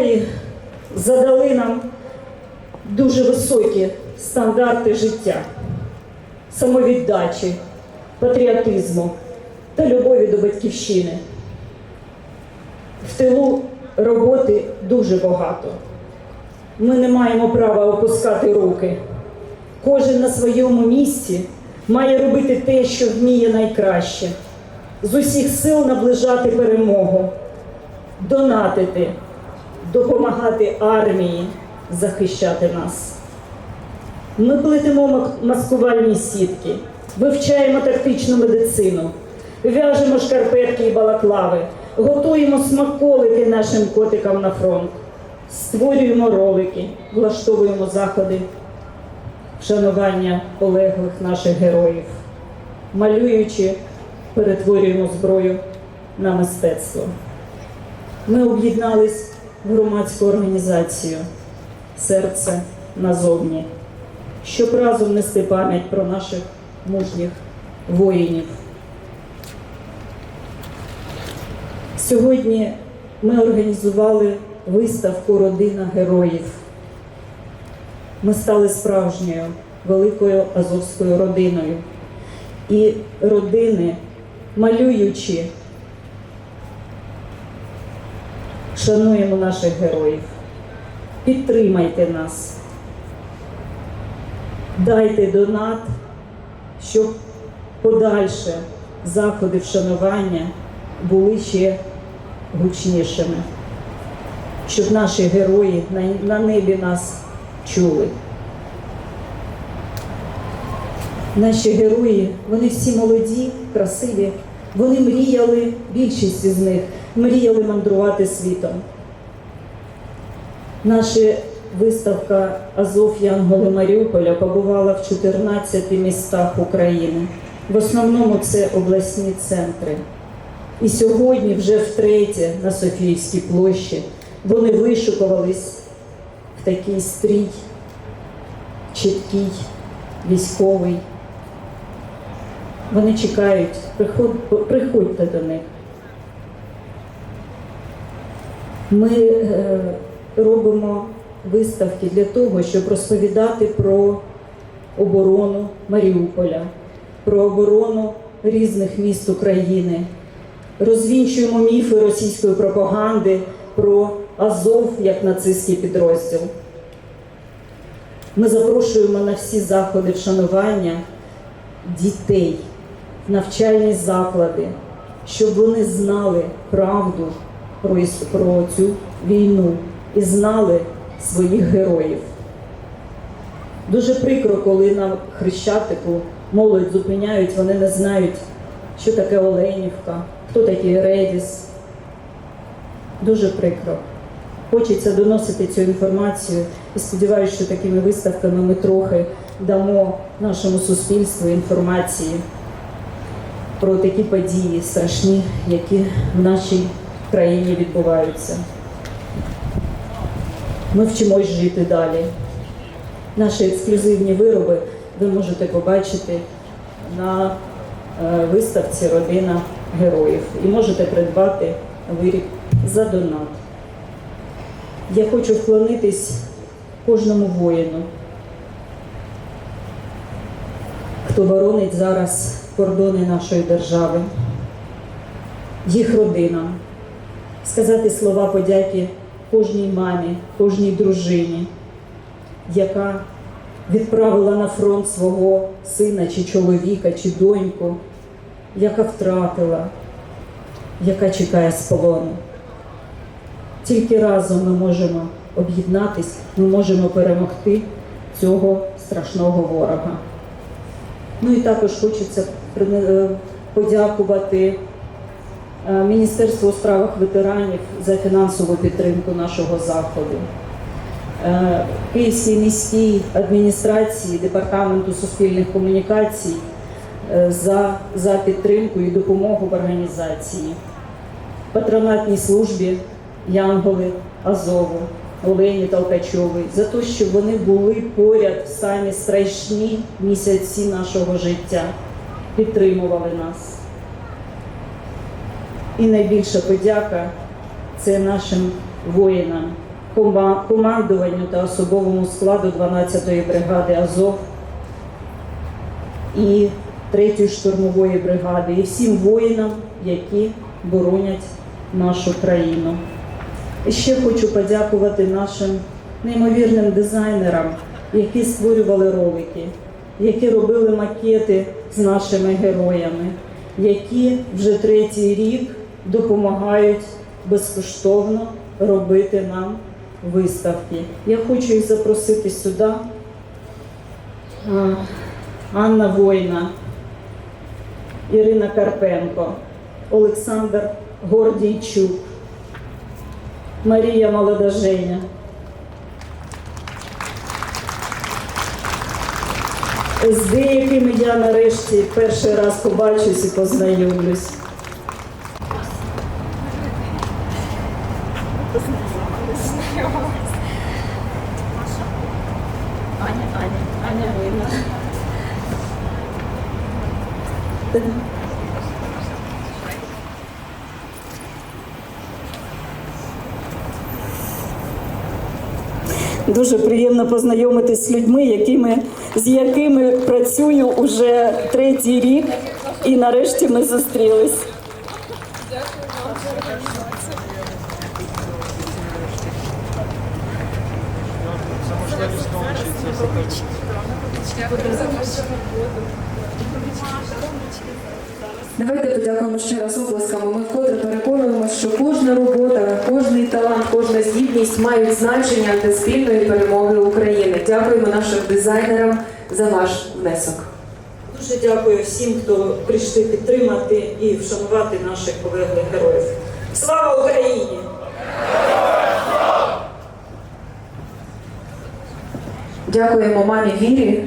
герої задали нам дуже високі стандарти життя, самовіддачі, патріотизму та любові до батьківщини. В тилу роботи дуже багато. Ми не маємо права опускати руки. Кожен на своєму місці має робити те, що вміє найкраще, з усіх сил наближати перемогу, донатити, допомагати армії захищати нас. Ми плетемо маскувальні сітки, вивчаємо тактичну медицину, в'яжемо шкарпетки і балаклави, готуємо смаколики нашим котикам на фронт, створюємо ролики, влаштовуємо заходи вшанування полеглих наших героїв, малюючи, перетворюємо зброю на мистецтво. Ми об'єднались громадську організацію Серце назовні, щоб разом нести пам'ять про наших мужніх воїнів. Сьогодні ми організували виставку Родина героїв. Ми стали справжньою великою азовською родиною. І родини, малюючи, шануємо наших героїв. Підтримайте нас. Дайте донат, щоб подальше заходи вшанування були ще гучнішими, щоб наші герої на, небі нас чули. Наші герої, вони всі молоді, красиві. Вони мріяли, більшість з них мріяли мандрувати світом. Наша виставка Азов Янголи Маріуполя побувала в 14 містах України. В основному це обласні центри. І сьогодні, вже втретє, на Софіївській площі, вони вишукувались в такий стрій, чіткий, військовий. Вони чекають, приходьте до них. Ми е, робимо виставки для того, щоб розповідати про оборону Маріуполя, про оборону різних міст України. Розвінчуємо міфи російської пропаганди про Азов як нацистський підрозділ. Ми запрошуємо на всі заходи вшанування дітей, навчальні заклади, щоб вони знали правду про, про цю війну і знали своїх героїв. Дуже прикро, коли на Хрещатику молодь зупиняють, вони не знають, що таке Оленівка, хто такий Редіс. Дуже прикро. Хочеться доносити цю інформацію і сподіваюся, що такими виставками ми трохи дамо нашому суспільству інформації про такі події страшні, які в нашій країні відбуваються. Ми вчимось жити далі. Наші ексклюзивні вироби ви можете побачити на е, виставці Родина героїв і можете придбати виріб за донат. Я хочу вклонитись кожному воїну, хто боронить зараз кордони нашої держави, їх родинам, сказати слова подяки кожній мамі, кожній дружині, яка відправила на фронт свого сина чи чоловіка, чи доньку, яка втратила, яка чекає з полону. Тільки разом ми можемо об'єднатись, ми можемо перемогти цього страшного ворога. Ну і також хочеться е, подякувати е, Міністерству у справах ветеранів за фінансову підтримку нашого заходу. Е, Київській міській адміністрації Департаменту суспільних комунікацій е, за, за підтримку і допомогу в організації, патронатній службі Янголи Азову, Олені Толкачової, за те, що вони були поряд в самі страшні місяці нашого життя, підтримували нас. І найбільша подяка це нашим воїнам, командуванню та особовому складу 12-ї бригади Азов і 3-ї штурмової бригади, і всім воїнам, які боронять нашу країну. І ще хочу подякувати нашим неймовірним дизайнерам, які створювали ролики, які робили макети з нашими героями, які вже третій рік допомагають безкоштовно робити нам виставки. Я хочу їх запросити сюди. Анна Война, Ірина Карпенко, Олександр Гордійчук, Марія Молодоженя. З деякими я нарешті перший раз побачусь і познайомлюсь. Аня, Аня, Аня Война. Дуже приємно познайомитись з людьми, якими, з якими працюю уже третій рік, і нарешті ми зустрілись. Давайте подякуємо ще раз оплесками. Ми вкотре переконуємося, що кожна робота, кожний талант, кожна здібність мають значення для спільної перемоги України. Дякуємо нашим дизайнерам за ваш внесок. Дуже дякую всім, хто прийшли підтримати і вшанувати наших полеглих героїв. Слава Україні! Дякуємо мамі Вірі